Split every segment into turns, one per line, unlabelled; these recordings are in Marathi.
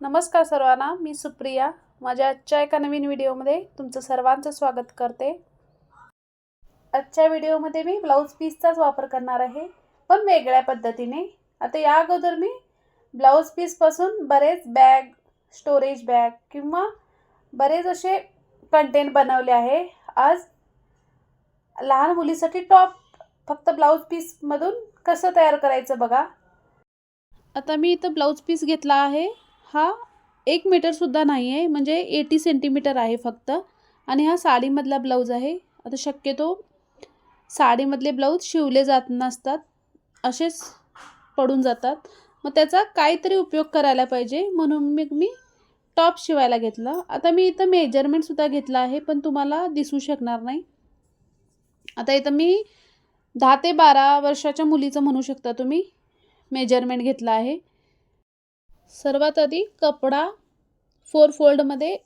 नमस्कार सर्वांना मी सुप्रिया. माझ्या आजच्या एका नवीन व्हिडिओमध्ये तुमचं सर्वांचं स्वागत करते. आजच्या व्हिडिओमध्ये मी ब्लाऊज पीसचाच वापर करणार आहे पण वेगळ्या पद्धतीने. आता या अगोदर मी ब्लाऊज पीसपासून बरेच बॅग स्टोरेज बॅग किंवा बरेच असे कंटेंट बनवले आहे. आज लहान मुलीसाठी टॉप फक्त ब्लाऊज पीसमधून कसं तयार करायचं बघा. आता मी इथं ब्लाऊज पीस घेतला आहे. हा एक मीटरसुद्धा नाही आहे म्हणजे एटी सेंटीमीटर आहे फक्त. आणि हा साडीमधला ब्लाऊज आहे. आता शक्यतो साडीमधले ब्लाऊज शिवले जात नसतात. असेच पडून जातात. मग त्याचा काहीतरी उपयोग करायला पाहिजे. म्हणून मी मी टॉप शिवायला घेतला. आता मी इथं मेजरमेंटसुद्धा घेतला आहे पण तुम्हाला दिसू शकणार नाही. आता इथं मी दहा ते बारा वर्षाच्या मुलीचं म्हणू शकता तुम्ही. मेजरमेंट घेतला आहे. सर्वात आधी कपडा फोर फोल्डमध्ये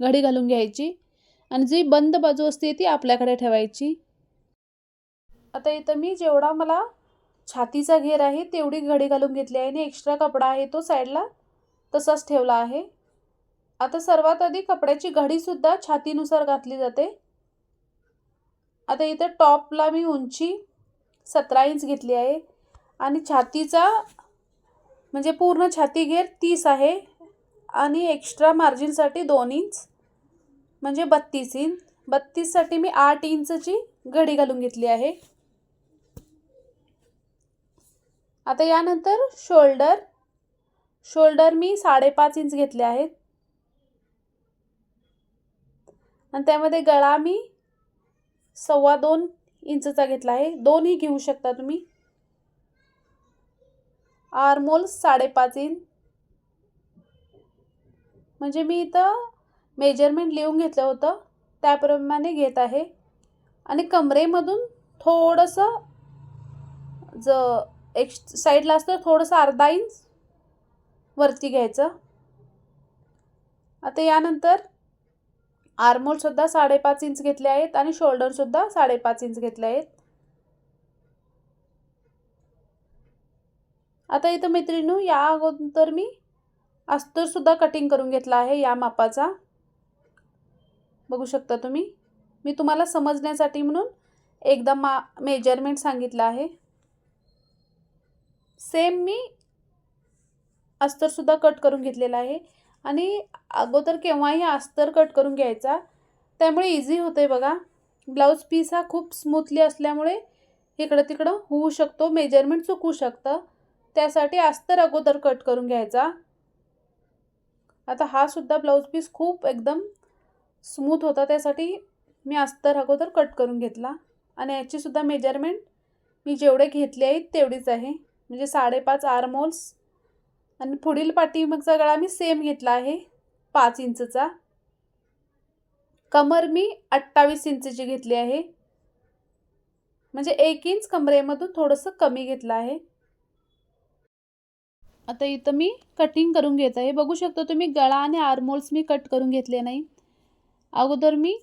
घडी घालून घ्यायची आणि जी बंद बाजू असते ती आपल्याकडे ठेवायची. आता इथं मी जेवढा मला छातीचा घेर आहे तेवढी घडी घालून घेतली आहे आणि एक्स्ट्रा कपडा आहे तो साईडला तसाच ठेवला आहे. आता सर्वात आधी कपड्याची घडीसुद्धा छातीनुसार घातली जाते. आता इथं टॉपला मी उंची सतरा इंच घेतली आहे आणि छातीचा म्हणजे पूर्ण छाती घेर तीस आहे आणि एक्स्ट्रा मार्जिनसाठी दोन इंच म्हणजे बत्तीस इंच बत्तीससाठी मी आठ इंचची घडी घालून घेतली आहे. आता यानंतर शोल्डर शोल्डर मी साडेपाच इंच घेतले आहेत. आणि त्यामध्ये गळा मी सव्वा दोन इंचचा घेतला आहे. दोनही घेऊ शकता तुम्ही. आर्मोल साडेपाच इंच म्हणजे मी इथं मेजरमेंट लिहून घेतलं होतं. त्याप्रमाणे घेत आहे. आणि कमरेमधून थोडंसं ज एक साईडला असतं थोडंसं अर्धा इंच वरती घ्यायचं. आता यानंतर आर्मोलसुद्धा साडेपाच इंच घेतले आहेत आणि शोल्डरसुद्धा साडेपाच इंच घेतले आहेत. आता इथं मैत्रिणू या अगोदर मी अस्तरसुद्धा कटिंग करून घेतला आहे या मापाचा. बघू शकता तुम्ही? मी तुम्हाला समजण्यासाठी म्हणून एकदा मा मेजरमेंट सांगितलं आहे. सेम मी अस्तरसुद्धा कट करून घेतलेला आहे. आणि अगोदर केव्हाही अस्तर कट करून घ्यायचा त्यामुळे इझी होते बघा. ब्लाऊज पीस हा खूप स्मूथली असल्यामुळे इकडं तिकडं होऊ शकतो मेजरमेंट चुकू शकतं. त्यासाठी अस्तर अगोदर कट करून घ्यायचा. आता हा सुद्धा ब्लाऊज पीस खूप एकदम स्मूथ होता त्यासाठी मी अस्तर अगोदर कट करून घेतला. आणि याचीसुद्धा मेजरमेंट मी जेवढे घेतले आहेत तेवढीच आहे. म्हणजे साडेपाच आरमोल्स आणि पुढील पाठीमागचा गळा मी सेम घेतला आहे पाच इंचचा. कमर मी अठ्ठावीस इंचची घेतली आहे. म्हणजे एक इंच कमरेमधून थोडंसं कमी घेतलं आहे. आता इथं मी कटिंग करून घेत आहे. बघू शकतो तुम्ही गळा आणि आर्मोल्स मी कट करून घेतले नाही. अगोदर मी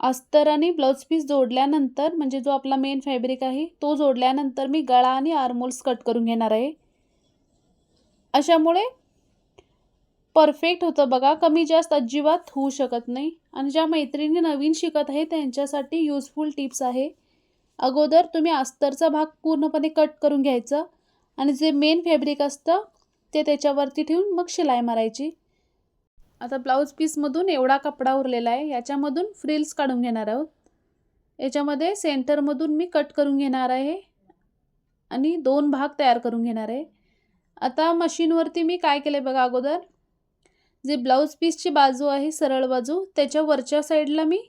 अस्तर आणि ब्लाऊज पीस जोडल्यानंतर म्हणजे जो आपला मेन फॅब्रिक आहे तो जोडल्यानंतर मी गळा आणि आर्मोल्स कट करून घेणार आहे. अशामुळे परफेक्ट होतं बघा. कमी जास्त अजिबात होऊ शकत नाही. आणि ज्या मैत्रिणी नवीन शिकत आहे त्यांच्यासाठी यूजफुल टिप्स आहे. अगोदर तुम्ही अस्तरचा भाग पूर्णपणे कट करून घ्यायचं. आणि जे मेन फॅब्रिक असतं ते त्याच्यावरती ठेवून मग शिलाई मारायची. आता ब्लाऊज पीसमधून एवढा कपडा उरलेला आहे याच्यामधून फ्रिल्स काढून घेणार आहोत. याच्यामध्ये सेंटरमधून मी कट करून घेणार आहे आणि दोन भाग तयार करून घेणार आहे. आता मशीनवरती मी काय केलं आहे बघा अगोदर. जे ब्लाऊज पीसची बाजू आहे सरळ बाजू त्याच्या वरच्या साईडला मी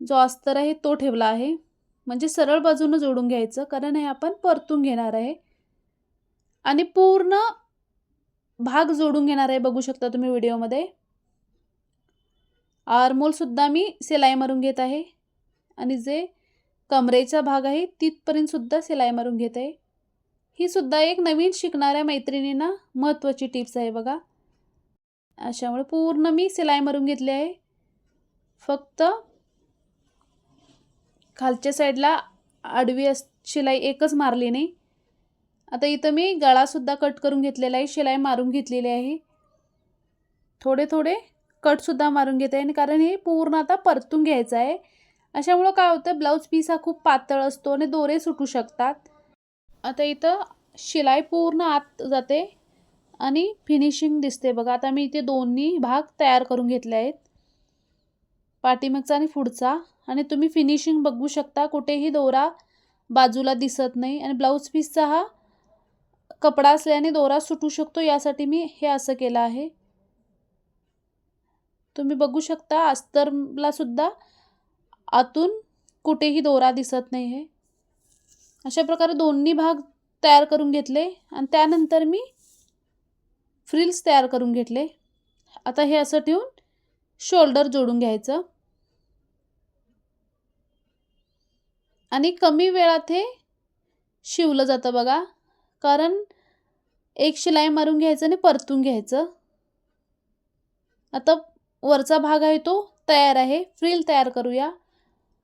जो अस्तर आहे तो ठेवला आहे. म्हणजे सरळ बाजूनं जोडून घ्यायचं कारण हे आपण परतून घेणार आहे. आणि पूर्ण भाग जोडून घेणार आहे बघू शकता तुम्ही व्हिडिओमध्ये. आरमोलसुद्धा मी सिलाई मारून घेत आहे. आणि जे कमरेचा भाग आहे तिथपर्यंतसुद्धा सिलाई मारून घेत आहे. ही सुद्धा एक नवीन शिकणाऱ्या मैत्रिणींना महत्त्वाची टिप्स आहे बघा. अशामुळे पूर्ण मी सिलाई मारून घेतली आहे. फक्त खालच्या साईडला आडवी अस शिलाई एकच मारली नाही. आता इथं मी गळासुद्धा कट करून घेतलेला आहे शिलाई मारून घेतलेली आहे. थोडे थोडे कटसुद्धा मारून घेते आणि कारण हे पूर्ण आता परतून घ्यायचं आहे. अशामुळं काय होतं ब्लाऊज पीस हा खूप पातळ असतो आणि दोरे सुटू शकतात. आता इथं शिलाई पूर्ण आत जाते आणि फिनिशिंग दिसते बघा. आता मी इथे दोन्ही भाग तयार करून घेतले आहेत. पाठीमागचा आणि पुढचा. आणि तुम्ही फिनिशिंग बघू शकता कुठेही दोरा बाजूला दिसत नाही. आणि ब्लाऊज पीसचा हा कपडा असल्याने दोरा सुटू शकतो यासाठी मी हे असं केलं आहे. तुम्ही बघू शकता अस्तरला सुद्धा आतून कुठेही दोरा दिसत नाही आहे अशा प्रकारे दोन्ही भाग तयार करून घेतले आणि त्यानंतर मी फ्रिल्स तयार करून घेतले. आता हे असं ठेवून शोल्डर जोडून घ्यायचं. आणि कमी वेळात हे शिवलं जातं बघा. कारण एक शिलाई मारून घ्यायचं आणि परतून घ्यायचं. आता वरचा भाग आहे तो तयार आहे. फ्रिल तयार करूया.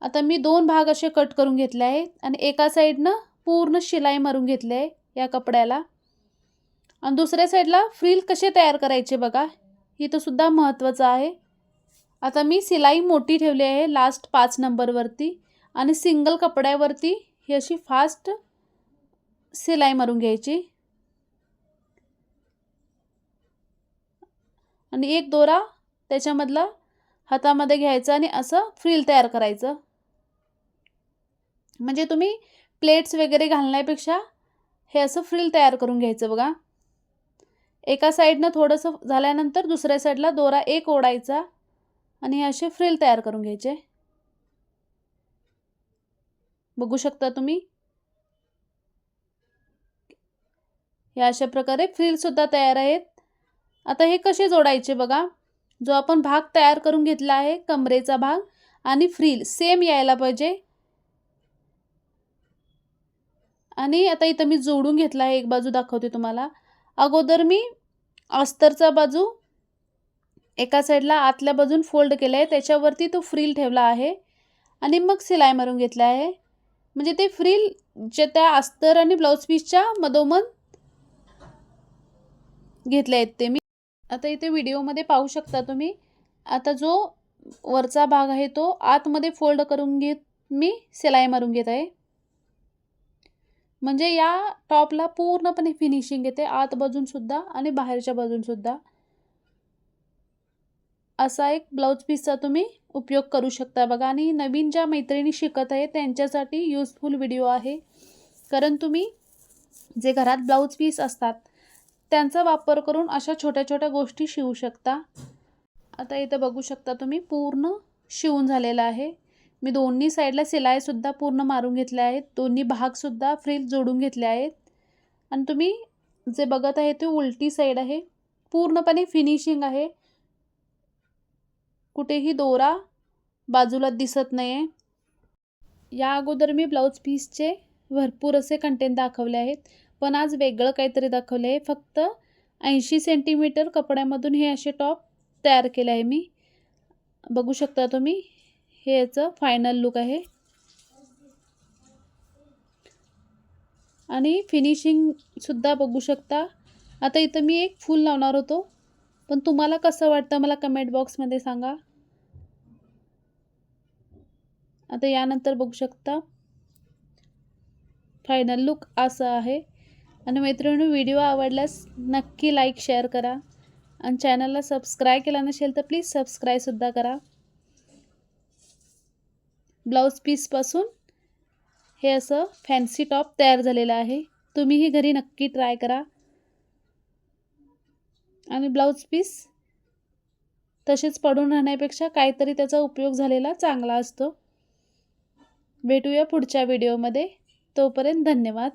आता मी दोन भाग असे कट करून घेतले आहेत आणि एका साईडनं पूर्ण शिलाई मारून घेतली आहे या कपड्याला. आणि दुसऱ्या साईडला फ्रिल कसे तयार करायचे बघा. इथं सुद्धा महत्त्वाचं आहे. आता मी शिलाई मोठी ठेवली आहे लास्ट पाच नंबरवरती आणि सिंगल कपड्यावरती ही अशी फास्ट सिलाई मारून घ्यायची. आणि एक दोरा त्याच्यामधला हातामध्ये घ्यायचा आणि असं फ्रिल तयार करायचं. म्हणजे तुम्ही प्लेट्स वगैरे घालण्यापेक्षा हे असं फ्रिल तयार करून घ्यायचं बघा. एका साईडनं थोडंसं झाल्यानंतर दुसऱ्या साईडला दोरा एक ओढायचा आणि हे असे फ्रिल तयार करून घ्यायचे. बघू शकता तुम्ही? हे अशा प्रकारे फ्रिलसुद्धा तयार आहेत. आता हे कसे जोडायचे बघा. जो आपण भाग तयार करून घेतला आहे कमरेचा भाग आणि फ्रिल सेम यायला पाहिजे. आणि आता इथं मी जोडून घेतला आहे एक बाजू दाखवते तुम्हाला. अगोदर मी अस्तरचा बाजू एका साईडला आतल्या बाजून फोल्ड केलं आहे त्याच्यावरती तो फ्रिल ठेवला आहे. आणि मग सिलाई मारून घेतला आहे. म्हणजे ते फ्रिल जे त्या अस्तर आणि ब्लाऊज पीसच्या मधोमध घेतले आहेत ते मी. आता इथे व्हिडिओमध्ये पाहू शकता तुम्ही. आता जो वरचा भाग आहे तो आतमध्ये फोल्ड करून घेत मी सिलाई मारून घेत आहे. म्हणजे या टॉपला पूर्णपणे फिनिशिंग येते. आत बाजूनसुद्धा आणि बाहेरच्या बाजूनसुद्धा असा एक ब्लाऊज पीसचा तुम्ही उपयोग करू शकता बघा. आणि नवीन ज्या मैत्रिणी शिकत आहे त्यांच्यासाठी यूजफुल व्हिडिओ आहे. कारण तुम्ही जे घरात ब्लाऊज पीस असतात त्यांचा वापर करून अशा छोट्या छोट्या गोष्टी शिवू शकता. आता इथं बघू शकता तुम्ही पूर्ण शिवून झालेला आहे. मी दोन्ही साईडला सिलाईसुद्धा पूर्ण मारून घेतल्या आहेत. दोन्ही भागसुद्धा फ्रिल जोडून घेतले आहेत. आणि तुम्ही जे बघत आहे ते उलटी साईड आहे. पूर्णपणे फिनिशिंग आहे. कुठेही दोरा बाजूला दिसत नाही आहे या अगोदर मी ब्लाऊज पीसचे भरपूर असे कंटेंट दाखवले आहेत. पण आज वेगळं काहीतरी दाखवलं आहे. फक्त ऐंशी सेंटीमीटर कपड्यामधून हे असे टॉप तयार केले आहे मी. बघू शकता तुम्ही हे याचं फायनल लुक आहे. आणि फिनिशिंगसुद्धा बघू शकता. आता इथं मी एक फूल लावणार होतो. पण तुम्हाला कसं वाटतं मला कमेंट बॉक्समध्ये सांगा. आता यानंतर बघू शकता. फायनल लुक असं आहे. आणि मैत्रिणी व्हिडिओ आवडल्यास नक्की लाईक शेअर करा. आणि चॅनलला सबस्क्राईब केला नसेल तर प्लीज सबस्क्राईबसुद्धा करा. ब्लाऊज पीसपासून हे असं फॅन्सी टॉप तयार झालेलं आहे. तुम्हीही घरी नक्की ट्राय करा. आणि ब्लाऊज पीस तसेच पडून राहण्यापेक्षा काहीतरी त्याचा उपयोग झालेला चांगला असतो. भेटूया पुढच्या व्हिडिओमध्ये तोपर्यंत धन्यवाद.